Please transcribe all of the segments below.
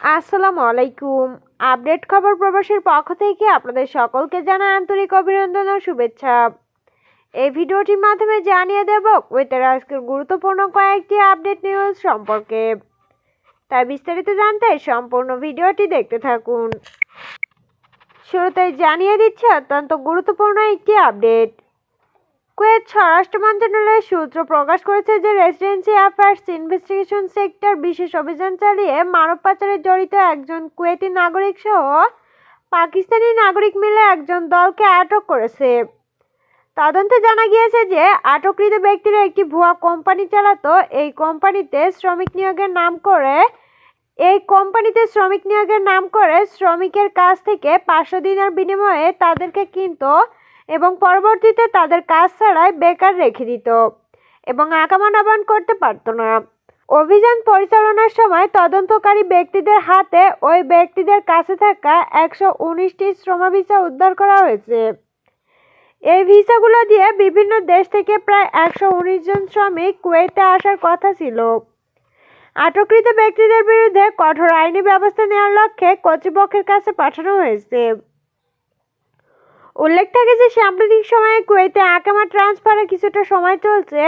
আসসালামু আলাইকুম। আপডেট খবর প্রবাসীর পক্ষ থেকে আপনাদের সকলকে জানা আন্তরিক অভিনন্দন ও শুভেচ্ছা। এই ভিডিওটির মাধ্যমে জানিয়ে দেব কুয়েতের আজকের গুরুত্বপূর্ণ কয়েকটি আপডেট নিউজ সম্পর্কে। তাই বিস্তারিত জানতে সম্পূর্ণ ভিডিওটি দেখতে থাকুন। শুরুতেই জানিয়ে দিচ্ছে অত্যন্ত গুরুত্বপূর্ণ একটি আপডেট। কুয়েত স্বরাষ্ট্র মন্ত্রণালয়ের সূত্র প্রকাশ করেছে যে রেসিডেন্সি অ্যাফেয়ার্স ইনভেস্টিগেশন সেক্টর বিশেষ অভিযান চালিয়ে মানব পাচারে জড়িত একজন কুয়েতি নাগরিক সহ পাকিস্তানি নাগরিক মিলে একজন দলকে আটক করেছে। তদন্তে জানা গিয়েছে যে আটককৃত ব্যক্তিরা একটি ভুয়া কোম্পানি চালাতো। এই কোম্পানিতে শ্রমিক নিয়োগের নাম করে, এই কোম্পানিতে শ্রমিক নিয়োগের নাম করে শ্রমিকের কাছ থেকে পাঁচশো দিনের বিনিময়ে তাদেরকে কিনতো এবং পরবর্তীতে তাদের কাজ ছাড়াই বেকার রেখে দিত এবং আকামা নবায়ন করতে পারত না। অভিযান পরিচালনার সময় তদন্তকারী ব্যক্তিদের হাতে ওই ব্যক্তিদের কাছে থাকা একশো উনিশটি শ্রম ভিসা উদ্ধার করা হয়েছে। এই ভিসাগুলো দিয়ে বিভিন্ন দেশ থেকে প্রায় একশো উনিশ জন শ্রমিক কুয়েতে আসার কথা ছিল। আটককৃত ব্যক্তিদের বিরুদ্ধে কঠোর আইনি ব্যবস্থা নেওয়ার লক্ষ্যে কর্তৃপক্ষের কাছে পাঠানো হয়েছে। উল্লেখ থাকে যে সাম্প্রতিক সময়ে কুয়েতে আকামা ট্রান্সফারে কিছুটা সময় চলছে।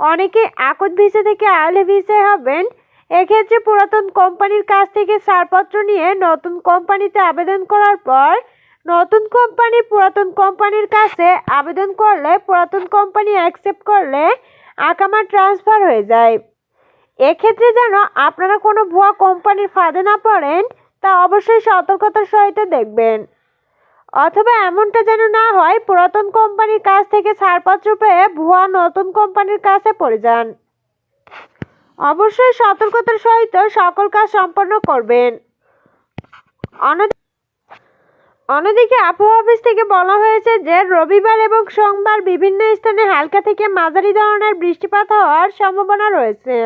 অনেকে আকদ ভিসা থেকে আলে ভিসায় হবেন। এক্ষেত্রে পুরাতন কোম্পানির কাছ থেকে ছাড়পত্র নিয়ে নতুন কোম্পানিতে আবেদন করার পর নতুন কোম্পানি পুরাতন কোম্পানির কাছে আবেদন করলে পুরাতন কোম্পানি অ্যাকসেপ্ট করলে আকামা ট্রান্সফার হয়ে যায়। এক্ষেত্রে যেন আপনারা কোনো ভুয়া কোম্পানির ফাঁদে না পড়েন, তা অবশ্যই সতর্কতার সহিত দেখবেন। অথবা এমনটা যেন না হয়, পুরাতন কোম্পানির কাছ থেকে ছাড়পত্র পেয়ে ভুয়া নতুন কোম্পানির কাছে পড়ে যান। অবশ্যই সতর্কতার সহিত সকল কাজ সম্পন্ন করবেন। অন্যদিকে আবহাওয়া অফিস থেকে বলা হয়েছে যে, রবিবার এবং সোমবার বিভিন্ন স্থানে হালকা থেকে মাঝারি ধরনের বৃষ্টিপাত হওয়ার সম্ভাবনা রয়েছে।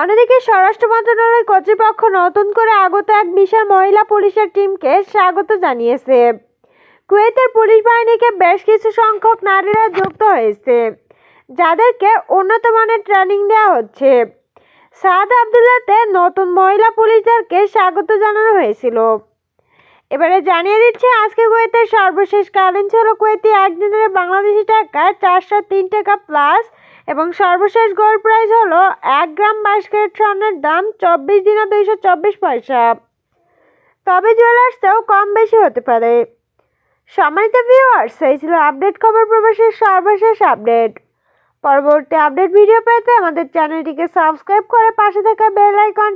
অন্যদিকে স্বরাষ্ট্র মন্ত্রণালয় কর্তৃপক্ষ নতুন করে আগত এক বিশাল মহিলা পুলিশের টিমকে স্বাগত জানিয়েছে। কুয়েতের পুলিশ বাহিনীকে বেশ কিছু সংখ্যক নারীরা যুক্ত হয়েছে, যাদেরকে উন্নত মানের ট্রেনিং দেওয়া হচ্ছে। সাদ আবদুল্লাতে নতুন মহিলা পুলিশদেরকে স্বাগত জানানো হয়েছিল। এবারে জানিয়ে দিচ্ছে, আজকে কুয়েতের সর্বশেষ কারেন্সি হলো কুয়েতি একদিনের বাংলাদেশি টাকা চারশো তিন টাকা প্লাস এবং সর্বশেষ গোল্ড প্রাইস হলো এক গ্রাম বাইশ ক্যারেট স্বর্ণের দাম চব্বিশ দিনে দুইশো চব্বিশ পয়সা। তবে জুয়েলার্সেও কম বেশি হতে পারে। সম্মানিত ভিউয়ার্স এই ছিল আপডেট খবর প্রবাসের সর্বশেষ আপডেট পরবর্তী আপডেট ভিডিও পেতে আমাদের চ্যানেলটিকে সাবস্ক্রাইব করে পাশে থাকা বেল আইকন